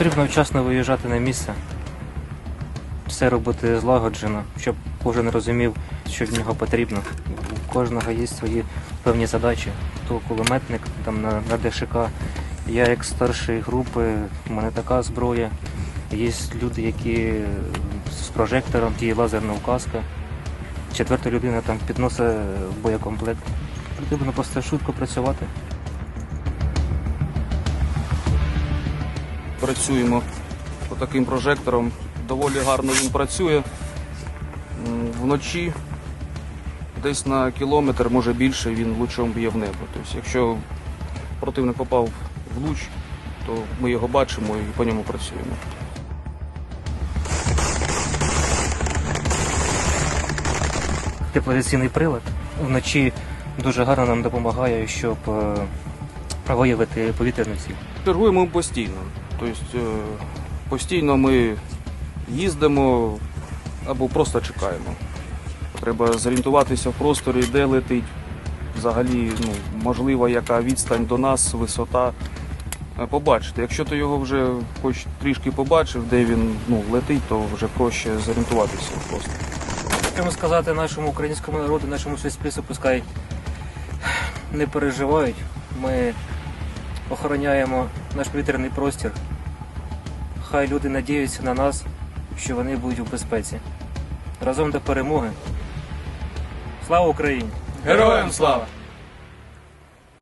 Потрібно вчасно виїжджати на місце, все робити злагоджено, щоб кожен розумів, що в нього потрібно. У кожного є свої певні задачі. То кулеметник там на, на ДШК. Я як старший групи, в мене така зброя. Є люди, які е, з прожектором, ті лазерна указка. Четверта людина там підносить боєкомплект. Потрібно просто швидко працювати. Працюємо по таким прожектором. Доволі гарно він працює. Вночі десь на кілометр, може більше, він лучом б'є в небо. Тобто, якщо противник попав в луч, то ми його бачимо і по ньому працюємо. Тепловізійний прилад вночі дуже гарно нам допомагає, щоб е, виявити повітряну ціль. Чергуємо постійно. Тобто е, постійно ми їздимо або просто чекаємо. Треба зорієнтуватися в просторі, де летить. Взагалі, ну, можливо, яка відстань до нас, висота. Е, Побачити. Якщо ти його вже хоч трішки побачив, де він ну, летить, то вже проще зорієнтуватися просто. Хочемо сказати нашому українському народу, нашому суспільству, пускай не переживають. Ми охороняємо наш повітряний простір. Хай люди надіються на нас, що вони будуть у безпеці. Разом до перемоги. Слава Україні! Героям слава!